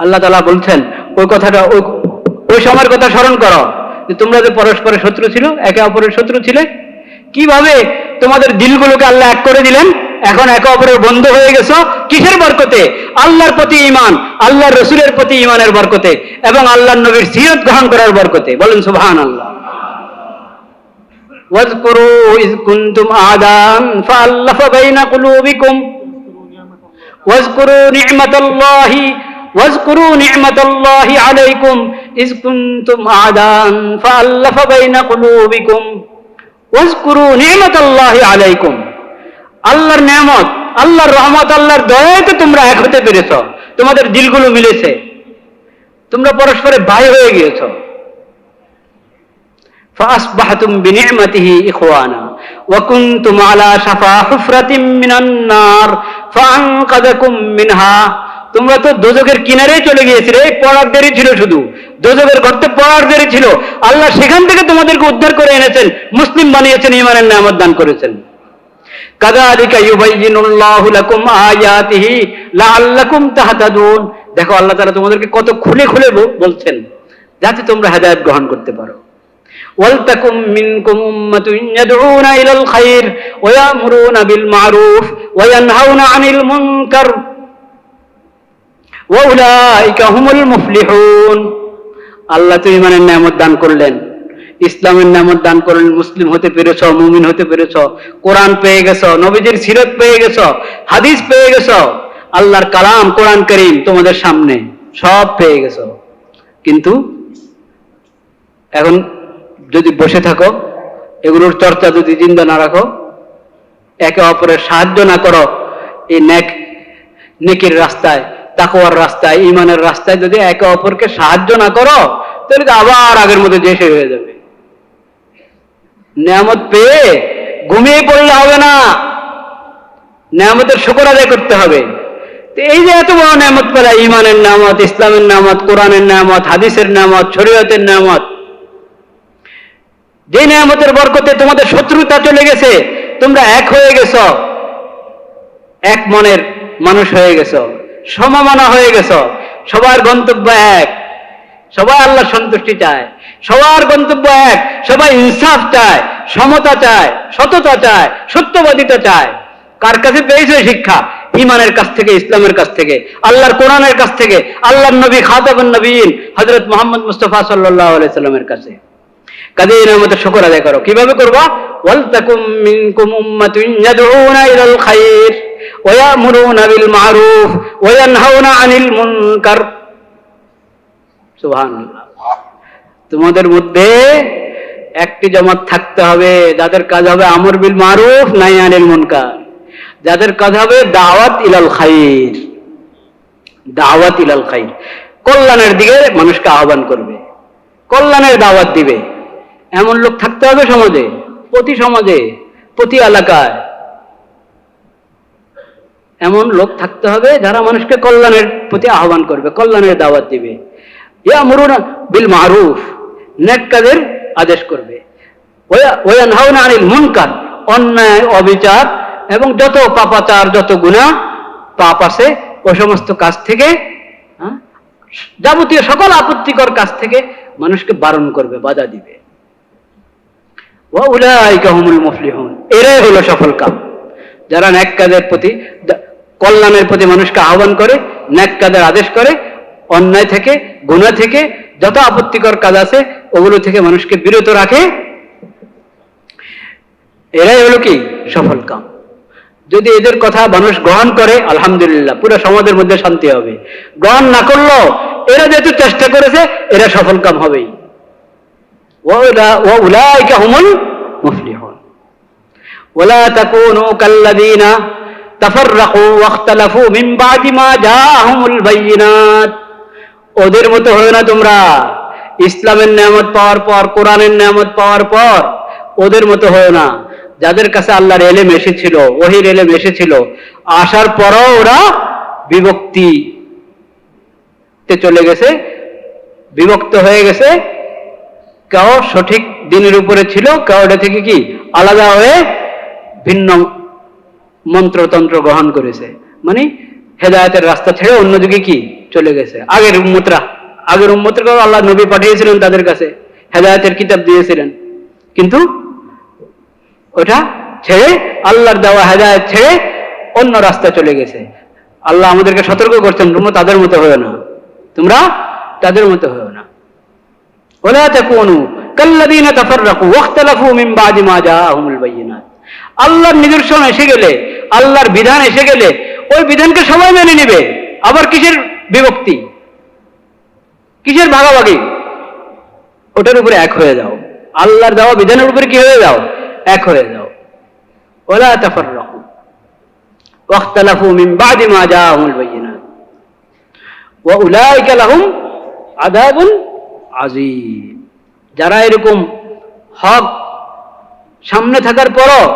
আল্লাহ তালা বলছেন ওই কথাটা ওই ওই সময়ের কথা স্মরণ করো যে তোমরা যে পরস্পরের শত্রু ছিল একে অপরের শত্রু ছিলে কিভাবে তোমাদের দিলগুলোকে আল্লাহ এক করে দিলেন এখন একে অপরের বন্ধু হয়ে গেছো কিসের বরকতে আল্লাহর প্রতি ইমান আল্লাহর রসুলের প্রতি ইমানের বরকতে এবং আল্লাহর নবীর সিরত গ্রহণ করার বরকতে বলেন সুবহান আল্লাহ واذكروا إذ كنتم أعداء فألف بين قلوبكم واذكروا نعمة الله واذكروا نعمة الله عليكم إذ كنتم أعداء فألف بين قلوبكم واذكروا نعمة الله عليكم আল্লাহর নিয়ামত আল্লাহর রহমত আল্লাহর দয়ায় তো তোমরা এক হতে পেরেছ তোমাদের দিলগুলো মিলেছে তোমরা পরস্পরে ভাই হয়ে গিয়েছ فأصبحتم بنعمته إخوانا وكنتم على شفا حفرة من النار فأنقذكم منها তোমরা তো দোজকের কিনারে চলে গিয়েছিলে, এই পড়ার দেরি ছিল শুধু। দোজকের গর্তে পড়ার দেরি ছিল। আল্লাহ সেখান থেকে তোমাদেরকে উদ্ধার করে এনেছেন, মুসলিম বানিয়েছেন ইমানের নামত দান করেছেন। দেখো, আল্লাহ তাআলা তোমাদেরকে কত খুলে খুলে বলছেন, যাতে তোমরা হেদায়েত গ্রহণ করতে পারো। ওয়ালতাকুম মিনকুম উম্মাতুন ইয়াদউনা ইলাল খাইর ওয়া ইয়ামুরুনা বিল মারুফ ওয়া ইয়ানহাউনা আনিল মুনকার ওয়া উলাইকা আল্লাহ তো ইমানের নামত দান করলেন। ইসলামের নামত দান করলেন। মুসলিম হতে পেরেছ, মুমিন হতে পেরেছ, কোরআন পেয়ে গেছ, নবীজির সিরত পেয়ে গেছ, হাদিস পেয়ে গেছ, আল্লাহর কালাম, কোরআন করিম তোমাদের সামনে সব পেয়ে গেছ। কিন্তু এখন যদি বসে থাকো, এগুলোর চর্চা যদি জিন্দা না রাখো, একে অপরের সাহায্য না করো, এই নেক, নেকের রাস্তায় তাকওয়ার রাস্তায় ইমানের রাস্তায় যদি একে অপরকে সাহায্য না করো, তাহলে তো আবার আগের মতো দেশে হয়ে যাবে। নিয়ামত পেয়ে ঘুমিয়ে পড়লে হবে না। নিয়ামতের শুকর আদায় করতে হবে। এই যে এত বড় নিয়ামত পেলা ইমানের নামত ইসলামের নামত কোরআনের নামত হাদিসের নামত শরীয়তের নামত যে নিয়ামতের বরকতে তোমাদের শত্রুতা চলে গেছে, তোমরা এক হয়ে গেছ, এক মনের মানুষ হয়ে গেছ। সমমানা হয়ে গেছ। সবার গন্তব্য এক। সবাই আল্লাহর সন্তুষ্টি চায়। সবার গন্তব্য এক। সবাই ইনসাফ চায়, সমতা চায়, সততা চায়, সত্যবাদিতা চায়। কার কাছে পেয়েছে শিক্ষা? ইমানের কাছ থেকে, ইসলামের কাছ থেকে, আল্লাহর কোরআনের কাছ থেকে, আল্লাহর নবী খাতাবুন নবীন হজরত মোহাম্মদ মুস্তফা সাল্লাহ আলাইসাল্লামের কাছে। কাজে এই নামতের শুকর আদায় করো। কীভাবে করবা? ওয়ালতাকুম মিনকুম উম্মাতুন ইয়াদউনা ইলাল খাইর। তোমাদের মধ্যে একটি জামাত থাকতে হবে, যাদের কাজ হবে আমর বিল মারুফ নাই আনিল মুনকার। যাদের কাজ হবে দাওয়াত ইলাল খাইর। দাওয়াত ইলাল খাইর। কল্যাণের দিকে মানুষকে আহ্বান করবে। কল্যাণের দাওয়াত দিবে। এমন লোক থাকতে হবে সমাজে, প্রতি সমাজে, প্রতি এলাকায়। এমন লোক থাকতে হবে যারা মানুষকে কল্যাণের প্রতি আহ্বান করবে কল্যাণের দাওয়াত দিবে। ইয়া মরুন বিল মারুফ নেক কাজের আদেশ করবে। ওয়ান হাউনা আনিল মুনকার অন্যায় অবিচার এবং যত পাপাচার যত গুণা পাপ আছে ও সমস্ত কাজ থেকে হ্যাঁ, যাবতীয় সকল আপত্তিকর কাজ থেকে মানুষকে বারণ করবে বাধা দিবে। ওয়াউলাইকা হুমুল মুফলিহুন এরাই হলো সফল কাম। যারা ন্যাক কাজের প্রতি কল্যাণের প্রতি মানুষকে আহ্বান করে, ন্যাক কাজের আদেশ করে, অন্যায় থেকে গুণা থেকে, যত আপত্তিকর কাজ আছে, ওগুলো থেকে মানুষকে বিরত রাখে। এরাই হলো কি? সফল কাম। যদি এদের কথা মানুষ গ্রহণ করে, আলহামদুলিল্লাহ, পুরো সমাজের মধ্যে শান্তি হবে। গ্রহণ না করলেও এরা যেহেতু চেষ্টা করেছে, এরা সফল কাম হবেই। ওলা তাকুনু কাল্লাদিনা ওদের মতো হয় না তোমরা। ইসলামের নিয়ামত পাওয়ার পর, কোরআনের নিয়ামত পাওয়ার পর ওদের মতো হয় না। যাদের কাছে আল্লাহর এলেম এসেছিল, ওহির এলেম এসেছিল, আসার পরও ওরা বিভক্তিতে চলে গেছে, বিভক্ত হয়ে গেছে। কেউ সঠিক দিনের উপরে ছিল, কেউ এটা থেকে কি? আলাদা হয়ে ভিন্ন মন্ত্রতন্ত্র গ্রহণ করেছে। মানে হেদায়তের রাস্তা ছেড়ে অন্যদিকে কি? চলে গেছে। আগের উম্মতরা আগের উম্মতরা আল্লাহ নবী পাঠিয়েছিলেন তাদের কাছে। হেদায়তের কিতাব দিয়েছিলেন। কিন্তু ওটা ছেড়ে আল্লাহর দেওয়া হেদায়ত ছেড়ে অন্য রাস্তায় চলে গেছে। আল্লাহ আমাদেরকে সতর্ক করছেন, তোমরা তাদের মতো হয়েও না। তোমরা তাদের মতো হয়েও না। ওলা তাকুনু কাল্লাযীনা তাফাররাকু ওয়াখতালাফু মিন বাদি মা জাআহুমুল বায়িনাত আল্লাহর নিদর্শন এসে গেলে আল্লাহর বিধান এসে গেলে ওই বিধানকে সবাই মেনে নিবে। আবার কিসের বিভক্তি? কিসের ভাগাভাগি? ওটার উপরে এক হয়ে যাও। আল্লাহর দেওয়া বিধানের উপরে কি হয়ে যাও? এক হয়ে যাও। ওলা আযাবুন যারা এরকম হক সামনে থাকার পরও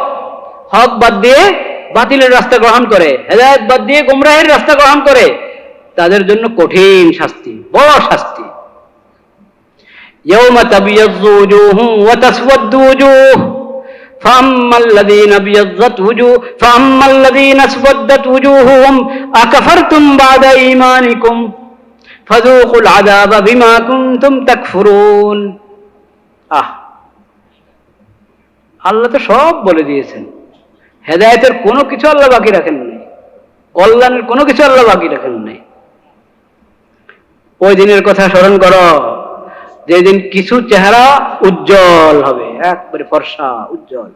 হক বাদ দিয়ে বাতিলের রাস্তা গ্রহণ করে হেদায়ত বাদ দিয়ে গুমরাহের রাস্তা গ্রহণ করে তাদের জন্য কঠিন শাস্তি বড় শাস্তি يوم تبيض وجوه وتسود وجوه فأما الذين ابيضت وجوه فأما الذين اسودت وجوههم أكفرتم بعد إيمانكم فذوقوا العذاب بما كنتم تكفرون আহ আল্লাহ তো সব বলে দিয়েছেন হেদায়েতের কোনো কিছু আল্লাহ বাকি রাখেন নাই। কল্যাণের কোনো কিছু আল্লাহ বাকি রাখেন নাই। ওই দিনের কথা স্মরণ করো, যেদিন কিছু চেহারা উজ্জ্বল হবে, একবারে ফর্সা, উজ্জ্বল।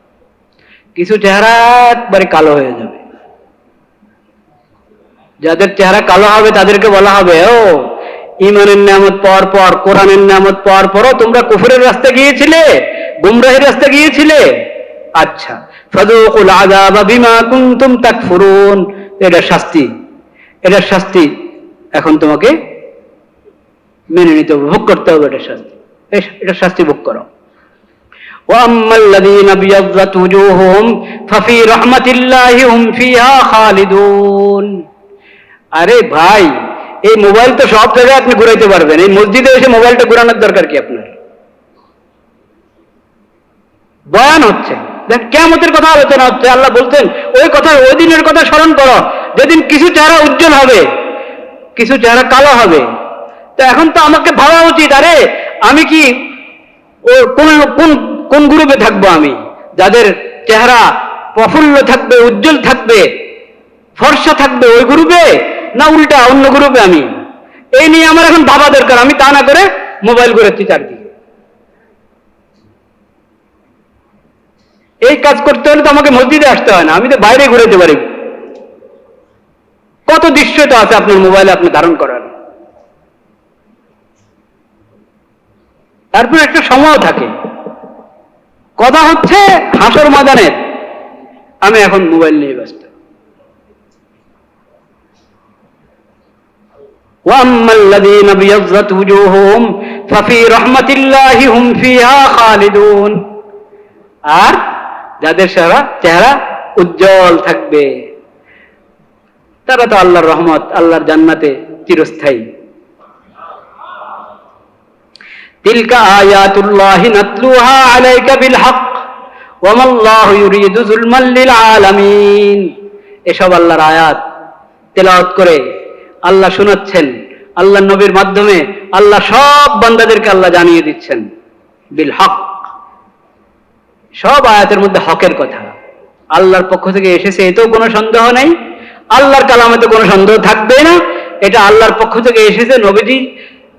কিছু চেহারা একবারে কালো হয়ে যাবে। যাদের চেহারা কালো হবে, তাদেরকে বলা হবে, ও ইমানের নামত পর পর, কোরআনের নামত পর পরও তোমরা কুফরের রাস্তা গিয়েছিলে, গুমরাহের রাস্তা গিয়েছিলে। আচ্ছা ফাদুকুল আযাবা বিমা কুনতুম তাকফুরুন এটা শাস্তি এটা শাস্তি এখন তোমাকে মেনে নিতে হবে ভোগ করতে হবে এটা শাস্তি এ- এটা শাস্তি ভোগ করো وأما الذين ابيضت وجوههم ففي رحمة الله هم فيها خالدون আরে ভাই এই মোবাইল তো সব জায়গায় আপনি ঘুরাইতে পারবেন এই মসজিদে এসে মোবাইলটা ঘুরানোর দরকার কি আপনার বয়ান হচ্ছে কেমতের কথা আলোচনা হচ্ছে, আল্লাহ বলছেন, ওই কথা, ওই দিনের কথা স্মরণ করো, যেদিন কিছু চেহারা উজ্জ্বল হবে, কিছু চেহারা কালো হবে। তো এখন তো আমাকে ভাবা উচিত, আরে আমি কি কোন কোন কোন গ্রুপে থাকব আমি? যাদের চেহারা প্রফুল্ল থাকবে, উজ্জ্বল থাকবে, ফর্সা থাকবে, ওই গ্রুপে? না উল্টা, অন্য গ্রুপে আমি? এই নিয়ে আমার এখন ভাবা দরকার, আমি তা না করে মোবাইল করেছি চারদিকে। এই কাজ করতে হলে তো আমাকে মসজিদে আসতে হয় না আমি তো বাইরে ঘুরেতে পারি কত দৃশ্য তো আছে আপনার মোবাইলে আপনি ধারণ করার তারপর একটা সময় থাকে কথা হচ্ছে হাসর মাদানের আমি এখন মোবাইল নিয়ে ব্যস্ত واما الذين ابيضت وجوههم ففي رحمه الله هم فيها خالدون আর যাদের সারা চেহারা উজ্জ্বল থাকবে। তারা তো আল্লাহর রহমত, আল্লাহর জান্নাতে চিরস্থায়ী। তিলকা আয়াতুল্লাহি নাতলুহা আলাইকা বিল হক ইউরিদু যুলমান লিল আলামিন। এসব আল্লাহর আয়াত তেলাওয়াত করে আল্লাহ শোনাচ্ছেন আল্লাহ নবীর মাধ্যমে আল্লাহ সব বান্দাদেরকে আল্লাহ জানিয়ে দিচ্ছেন। বিল হক সব আয়াতের মধ্যে হকের কথা। আল্লাহর পক্ষ থেকে এসেছে, এতেও কোনো সন্দেহ নেই। আল্লাহর কালামে তো কোনো সন্দেহ থাকবে না। এটা আল্লাহর পক্ষ থেকে এসেছে, নবীজি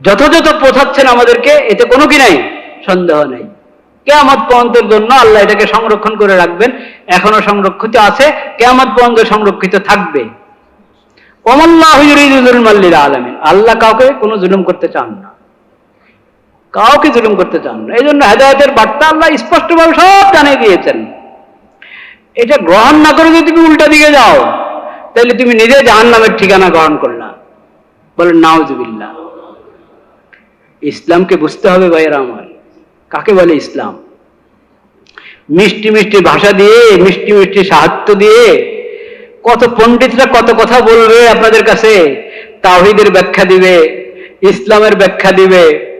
যথাযথ পোথাচ্ছেন আমাদেরকে, এতে কোনো কি নাই? সন্দেহ নেই। কেয়ামত পর্যন্তের জন্য আল্লাহ এটাকে সংরক্ষণ করে রাখবেন। এখনও সংরক্ষিত আছে, কেয়ামত পর্যন্ত সংরক্ষিত থাকবে। মাল্লিল আলামিন। আল্লাহ কাউকে কোনো জুলুম করতে চান না। কাউকে জুলুম করতে চান না। এই জন্য হেদায়তের বার্তা আল্লাহ স্পষ্টভাবে সব জানিয়ে দিয়েছেন। এটা গ্রহণ না করে যদি তুমি উল্টা দিকে যাও, তাহলে তুমি নিজে জাহান নামের ঠিকানা গ্রহণ করলা। বলেন, নাউজুবিল্লাহ। ইসলামকে বুঝতে হবে ভাইয়েরা আমার। কাকে বলে ইসলাম? মিষ্টি মিষ্টি ভাষা দিয়ে, মিষ্টি মিষ্টি সাহায্য দিয়ে, কত পণ্ডিতরা কত কথা বলবে আপনাদের কাছে তাহিদের ব্যাখ্যা দিবে, ইসলামের ব্যাখ্যা দিবে।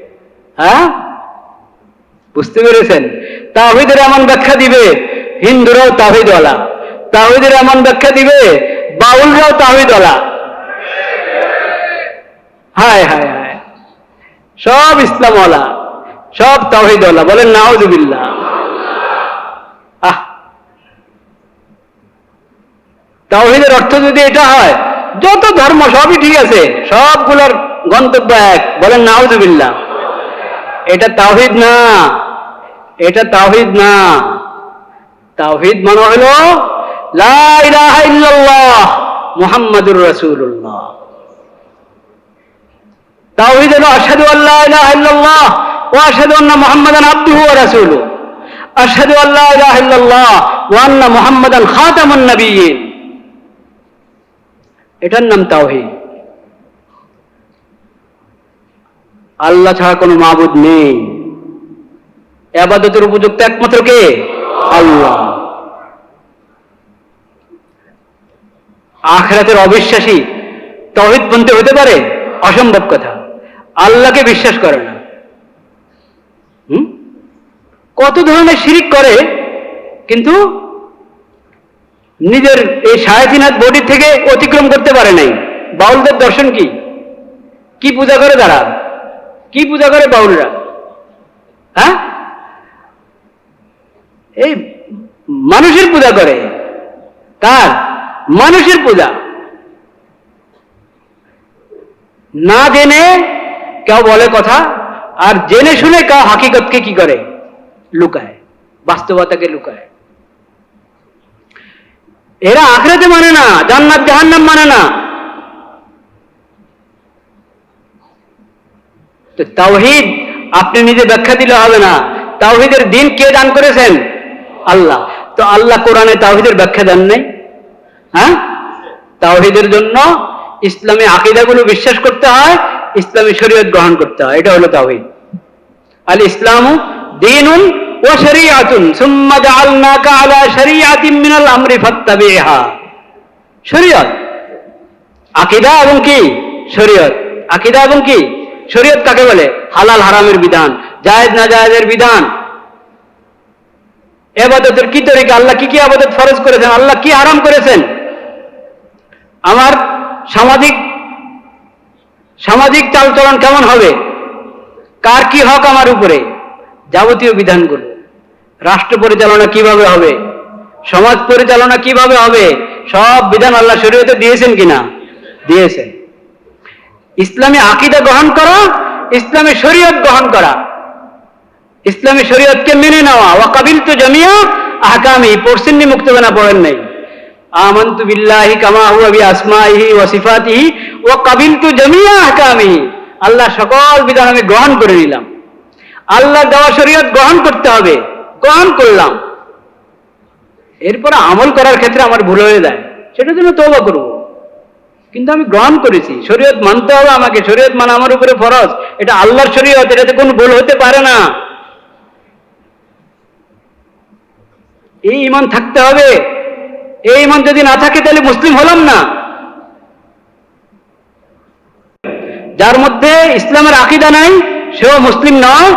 হ্যাঁ? বুঝতে পেরেছেন? তাওহিদের এমন ব্যাখ্যা দিবে, হিন্দুরাও তাহিদওয়ালা তাহিদের এমন ব্যাখ্যা দিবে, বাউলরাও তাহিদওয়ালা হায় হায় হায়। সব ইসলামওয়ালা, সব তাওহিদওয়ালা। বলেন, নাউজুবিল্লাহ। আহ! তাওহিদের অর্থ যদি এটা হয়, যত ধর্ম সবই ঠিক আছে, সবগুলোর গন্তব্য এক। বলেন, নাউজুবিল্লাহ। এটা তাওহিদ না। এটা তাওহিদ না। তাওহিদ মানে হলো মুহাম্মাদুর রাসূলুল্লাহ। তাওহিদ হলো, আশহাদু আল্লা ইলাহা ইল্লাল্লাহ ওয়া আশহাদু আন্না মুহাম্মাদান আবদুহু ওয়া রাসূলুহু। আশহাদু আল্লা ইলাহা ইল্লাল্লাহ ওয়া আন্না মুহাম্মাদান খাতামুন নাবিয়্যিন। এটার নাম তাওহিদ। আল্লাহ ছাড়া কোনো মাবুদ নেই। আবাদতের উপযুক্ত একমাত্র কে? আল্লাহ। আখরাতের অবিশ্বাসী তহিদ পন্থী হতে পারে? অসম্ভব কথা। আল্লাহকে বিশ্বাস করে না? কত ধরনের শিরিক করে, কিন্তু নিজের এই সাড়ে হাত বডি থেকে অতিক্রম করতে পারে নাই। বাউলদের দর্শন কি? কি পূজা করে তারা? কি পূজা করে বাউলরা? হ্যাঁ? এই মানুষের পূজা করে। কার? মানুষের পূজা। না জেনে কেউ বলে কথা, আর জেনে শুনে কেউ হাকিকতকে কি করে? লুকায়, বাস্তবতাকে লুকায়। এরা আখড়াতে মানে না, জান্নাত জাহান্নাম মানে না। তো তাওহিদ, আপনি নিজে ব্যাখ্যা দিলে হবে না। তাওহিদের দিন কে দান করেছেন? আল্লাহ। তো আল্লাহ কোরআনে তাওহিদের ব্যাখ্যা দেন নাই। হ্যাঁ? তাওহিদের জন্য ইসলামী আকিদাগুলো বিশ্বাস করতে হয়, ইসলামী শরীয়ত গ্রহণ করতে হয়। এটা হলো তাওহিদ। আল ইসলামু দিনুন ও শরিয়াতুন, সুম্মা জাআলনাকা আলা শরিয়াতিন মিনাল আমরি ফাত্তাবিহা। শরীয়ত। আকিদা এবং কি? শরীয়ত। আকিদা এবং কি? শরীয়ত কাকে বলে? হালাল হারামের বিধান, জায়েজ না জায়েজের বিধান। এবাদতের কি তরিকা? আল্লাহ কি কি আবাদত ফরজ করেছেন? আল্লাহ কি হারাম করেছেন? আমার সামাজিক সামাজিক চালচলন কেমন হবে? কার কি হক আমার উপরে? যাবতীয় বিধানগুলো। রাষ্ট্র পরিচালনা কীভাবে হবে? সমাজ পরিচালনা কীভাবে হবে? সব বিধান আল্লাহ শরীয়তে দিয়েছেন কিনা? দিয়েছেন। ইসলামী আকিদা গ্রহণ করা, ইসলামী শরীয়ত গ্রহণ করা। ইসলামী শরীয়তকে মেনে নেওয়া ওয়া কাবিল তো জমিয়া, আহকামি। পড়ছেননি মুক্তবেনা পড়েন নাই। আমন্তু বিল্লাহি কামা হুয়া বি আসমাইহি ওয়া সিফাতিহি ওয়া কাবিলতু জামিয়া আহকামিহি আল্লাহ সকল বিধান আমি গ্রহণ করে নিলাম। আল্লাহ দেওয়া শরীয়ত গ্রহণ করতে হবে। গ্রহণ করলাম। এরপরে আমল করার ক্ষেত্রে আমার ভুল হয়ে যায়। সেটার জন্য তওবা করব। কিন্তু আমি গ্রহণ করেছি। শরীয়ত মানতে হবে আমাকে। শরীয়ত মানা আমার উপরে ফরজ। এটা আল্লাহর শরীয়ত, এটাতে কোনো ভুল হতে পারে না। এই ইমান থাকতে হবে। এই ইমান যদি না থাকে, তাহলে মুসলিম হলাম না। যার মধ্যে ইসলামের আকিদা নাই, সেও মুসলিম নয়।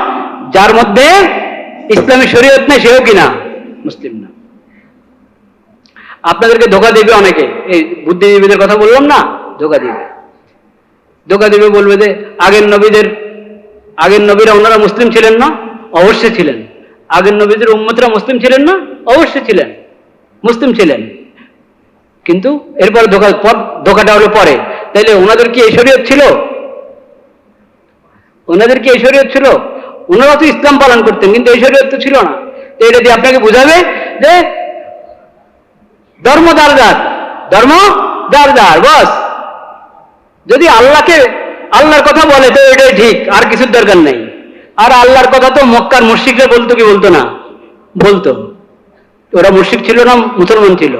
যার মধ্যে ইসলামী শরীয়ত নেই, সেও কিনা মুসলিম না। আপনাদেরকে ধোকা দেবে অনেকে। এই বুদ্ধিজীবীদের কথা বললাম না? ধোকা দিবে। ধোকা দিবে বলবে যে, আগের নবীদের, আগের নবীরা ওনারা মুসলিম ছিলেন না? অবশ্যই ছিলেন। আগের নবীদের উম্মতরা মুসলিম ছিলেন না? অবশ্যই ছিলেন। মুসলিম ছিলেন। কিন্তু এরপর ধোকা ধোকাটা হলো পরে। তাইলে ওনাদের কি এই শরীয়ত ছিল? ওনাদের কি এই শরীয়ত ছিল? ওনারা তো ইসলাম পালন করতেন, কিন্তু এই শরীয়ত তো ছিল না। তো এটা দিয়ে আপনাকে বুঝাবে যে ধর্ম দার দার ধর্ম দার দার বস। যদি আল্লাহকে, আল্লাহর কথা বলে, তো এটাই ঠিক, আর কিছুর দরকার নেই। আর আল্লাহর কথা তো মক্কার মুশিকরা বলতো কি বলতো না? বলতো। ওরা মুশিক ছিল না, মুসলমান ছিল?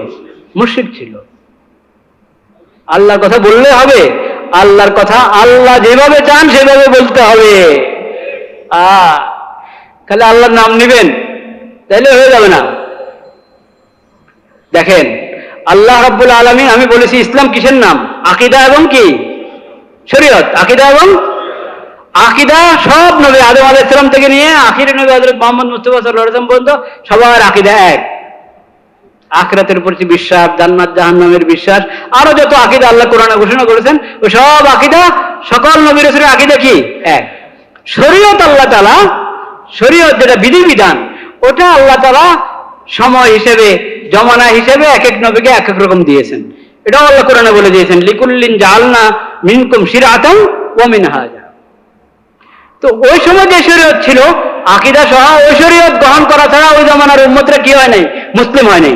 মুশিক ছিল। আল্লাহর কথা বললে হবে, আল্লাহর কথা আল্লাহ যেভাবে চান, সেভাবে বলতে হবে। আ খালি আল্লাহর নাম নেবেন, তাইলে হয়ে যাবে না। দেখেন, আল্লাহ রাব্বুল আলমী আমি বলেছি ইসলাম কিসের নাম? আকিদা এবং কি? শরীয়ত। আকিদা এবং? আকিদা সব নবী আদম আলাইসালাম থেকে নিয়ে আখিরি নবী হজরত মোহাম্মদ মুস্তফা সাল্লাম পর্যন্ত সবার আকিদা এক। আখরাতের প্রতি বিশ্বাস, জান্নাত, জাহান্নামের বিশ্বাস। আরও যত আকিদা আল্লাহ কোরআনে ঘোষণা করেছেন, ওই সব আকিদা সকল নবীর আকিদা কি? এক। শরীয়ত আল্লাহ তালা শরীয়ত যেটা বিধিবিধান ওটা আল্লাহ তালা সময় হিসেবে জমানা হিসেবে এক এক নবীকে এক এক রকম দিয়েছেন। এটাও আল্লাহ কোরআনে বলে দিয়েছেন, লিকুল্লিন জালনা মিনকুম শিরাতাম ও মিনহাজা। তো ওই সময় যে শরীয়ত ছিল, আকিদা সহ ওই শরীয়ত গ্রহণ করা ছাড়া ওই জমানার উম্মতরা কি হয় নাই? মুসলিম হয় নাই।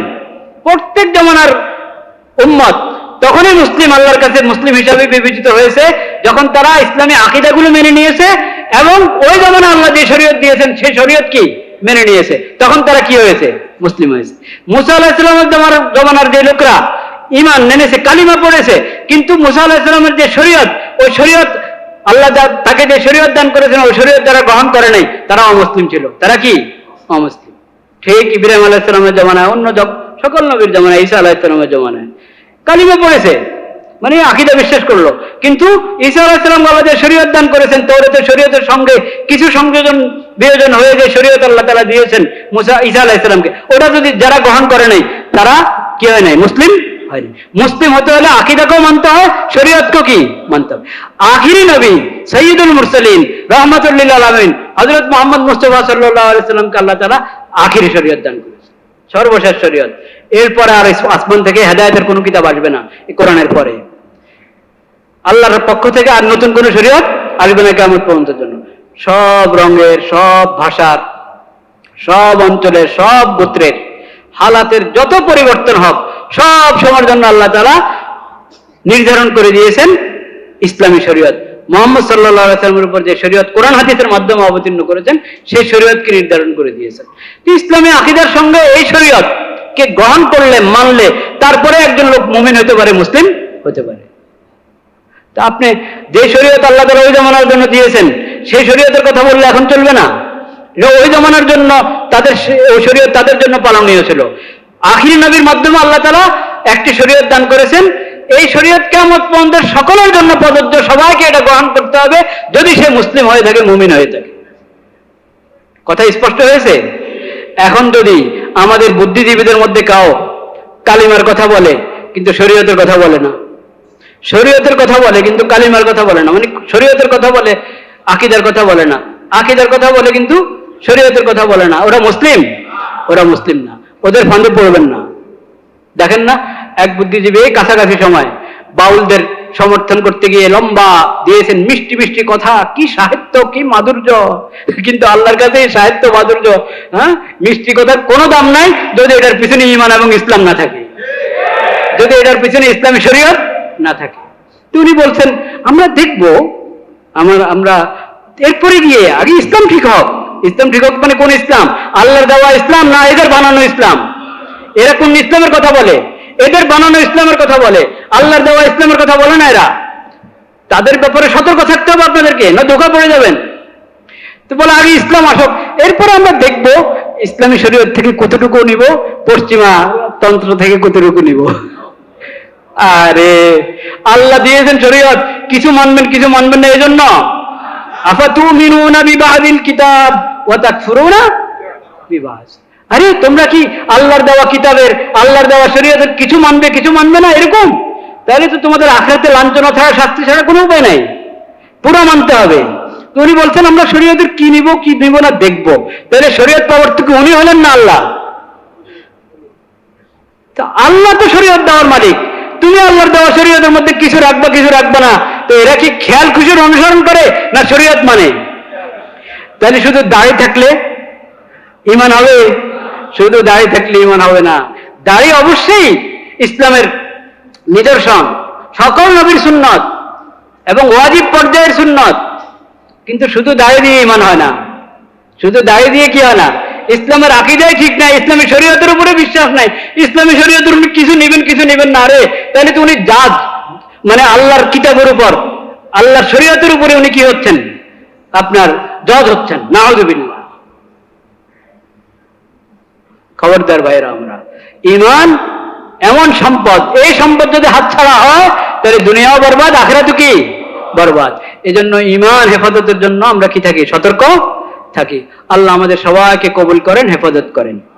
প্রত্যেক জমানার উম্মত তখনই মুসলিম আল্লাহর কাছে মুসলিম হিসাবে বিবেচিত হয়েছে, যখন তারা ইসলামী আকিদাগুলো মেনে নিয়েছে এবং ওই জমানা আল্লাহ যে শরীয়ত দিয়েছেন সেই শরীয়ত কি? মেনে নিয়েছে। তখন তারা কি হয়েছে? মুসলিম হয়েছে। মুসা আল্লাহ ইসলামের জমানার যে লোকরা ইমান নেনেছে কালিমা পড়েছে, কিন্তু মুসা আল্লাহ যে শরীয়ত, ওই শরীয়ত আল্লাহ তাকে যে শরীয়ত দান করেছেন, ওই শরীয়ত যারা গ্রহণ করে নাই, তারা অমুসলিম ছিল। তারা কি? অমুসলিম। ঠিক ইব্রাহিম আলাহিসামের জমানায়, অন্য সকল নবীর জমানায়, ঈসা আলাহিসামের জমানায়। কালিমা পড়েছে। মানে আকিদা বিশ্বাস করল। কিন্তু ঈসা আলাহিসাম বাবা যে শরীয়ত দান করেছেন তৌরাতের শরীয়তের সঙ্গে কিছু সংযোজন, বিয়োজন হয়ে যে শরীয়ত আল্লাহ তালা দিয়েছেন মুসা, ঈসা আলাহিসামকে ওটা যদি যারা গ্রহণ করে নাই, তারা কি হয় নাই? মুসলিম হয়নি মুসলিম হতে হলে আকিদাকেও মানতে হয়, শরীয়তকেও কি মানতে হবে। আখিরি নবী সৈয়দুল মুরসালিন রহমতুল্লিল আলমিন হজরত মোহাম্মদ মুস্তফা সাল্লাহ আলাইসাল্লামকে আল্লাহ তালা আখিরি শরীয়ত দান করেছে সর্বশেষ শরীয়ত। এরপরে আর আসমান থেকে হেদায়তের কোনো কিতাব আসবে না কোরআনের পরে। আল্লাহর পক্ষ থেকে আর নতুন কোনো শরীয়ত আসবে না কেমন পর্যন্তের জন্য। সব রঙের, সব ভাষার, সব অঞ্চলের, সব গোত্রের হালাতের যত পরিবর্তন হোক, সব সময়ের জন্য আল্লাহ তালা নির্ধারণ করে দিয়েছেন ইসলামী শরীয়ত। মোহাম্মদ সাল্লাহ সাল্লামের উপর যে শরীয়ত কোরআন হাদিসের মাধ্যমে অবতীর্ণ করেছেন, সেই শরীয়তকে নির্ধারণ করে দিয়েছেন। ইসলামী আকিদার সঙ্গে এই শরীয়ত কে গ্রহণ করলে, মানলে, তারপরে একজন লোক মুমিন হতে পারে, মুসলিম হতে পারে। আপনি যে শরীয়ত আল্লাহ তালা ওই জমানার জন্য দিয়েছেন, সেই শরীয়তের কথা বললে এখন চলবে না? ওই জমানার জন্য তাদের ওই শরীয়ত তাদের জন্য পালনীয় ছিল। আখিরি নবীর মাধ্যমে আল্লাহ তালা একটি শরীয়ত দান করেছেন। এই শরীয়ত কেমন পর্যন্ত সকলের জন্য প্রযোজ্য, সবাইকে এটা গ্রহণ করতে হবে যদি সে মুসলিম হয়ে থাকে, মুমিন হয়ে থাকে। কথা স্পষ্ট হয়েছে? এখন যদি আমাদের বুদ্ধিজীবীদের মধ্যে কাও কালিমার কথা বলে, কিন্তু শরীয়তের কথা বলে না। শরীয়তের কথা বলে, কিন্তু কালিমার কথা বলে না। মানে শরীয়তের কথা বলে, আকিদার কথা বলে না। আকিদার কথা বলে, কিন্তু শরীয়তের কথা বলে না। ওরা মুসলিম? ওরা মুসলিম না। ওদের ফান্দে পড়বেন না। দেখেন না, এক বুদ্ধিজীবী কাছাকাছি সময় বাউলদের সমর্থন করতে গিয়ে লম্বা দিয়েছেন মিষ্টি মিষ্টি কথা, কি সাহিত্য, কি মাধুর্য। কিন্তু আল্লাহর কাছে সাহিত্য, মাধুর্য হ্যাঁ মিষ্টি কথার কোনো দাম নাই যদি এটার পিছনে ইমান এবং ইসলাম না থাকে। যদি এটার পিছনে ইসলামী শরীয়ত না থাকে। তো উনি বলছেন, আমরা দেখব, আমার, আমরা এরপরে গিয়ে আগে ইসলাম ঠিক হোক। ইসলাম ঠিক হোক মানে কোন ইসলাম? আল্লাহর দেওয়া ইসলাম না এদের বানানো ইসলাম? এরা কোন ইসলামের কথা বলে? এদের বানানো ইসলামের কথা বলে? আল্লাহর দেওয়া ইসলামের কথা বলে না এরা? তাদের ব্যাপারে সতর্ক থাকতে হবে আপনাদেরকে, না ধোকা পড়ে যাবেন। তো বলে, আগে ইসলাম আসুক। এরপরে আমরা দেখব, ইসলামী শরীয়ত থেকে কতটুকু নিব, পশ্চিমা তন্ত্র থেকে কতটুকু নিব। আরে আল্লাহ দিয়েছেন শরীয়ত। কিছু মানবেন কিছু মানবেন না এই জন্য কিতাব আরে, তোমরা কি আল্লাহর দেওয়া কিতাবের, আল্লাহর দেওয়া শরীয়তের কিছু মানবে কিছু মানবে না, এরকম? তাহলে তো তোমাদের আখরাতে লাঞ্ছনা ছাড়া শাস্তি ছাড়া কোনো উপায় নাই। পুরো মানতে হবে। তো উনি বলছেন, আমরা শরীয়তের কি নিব কি নিব না, দেখব। তাহলে শরীয়ত প্রবর্তক উনি হলেন না আল্লাহ। তা আল্লাহ তো শরীয়ত দেওয়ার মালিক। তুমি আল্লাহর দেওয়া শরীয়তের মধ্যে কিছু রাখবা কিছু রাখবা না। তো এরা কি খেয়াল, খুশির অনুসরণ করে না শরীয়ত মানে? তাহলে শুধু দাড়ি থাকলে ইমান হবে? শুধু দাড়ি থাকলে ইমান হবে না। দাড়ি অবশ্যই ইসলামের নিদর্শন। সকল নবীর সুন্নত এবং ওয়াজিব পর্যায়ের সুন্নত। কিন্তু শুধু দাড়ি দিয়ে ইমান হয় না। শুধু দাঁড়িয়ে দিয়ে কি হয় না? ইসলামের আকিদাই ঠিক নাই ইসলামী শরীয়তের উপরে বিশ্বাস নাই ইসলামী শরীয়তের উপরে কিছু নেবেন কিছু নেবেন না। রে তাহলে তো উনি জাজ মানে আল্লাহর কিতাবের উপর, আল্লাহর শরীয়তের উপরে উনি কি হচ্ছেন? আপনার জজ হচ্ছেন নাহজুবিল্লাহ খবরদার ভাইরা আমরা ইমান এমন সম্পদ, এই সম্পদ যদি হাতছাড়া হয়, তাহলে দুনিয়াও বরবাদ আখেরাত কি? বরবাদ। এজন্য ইমান হেফাজতের জন্য আমরা কি থাকি, সতর্ক? থাকি। আল্লাহ আমাদের সবাইকে কবুল করেন হেফাজত করেন।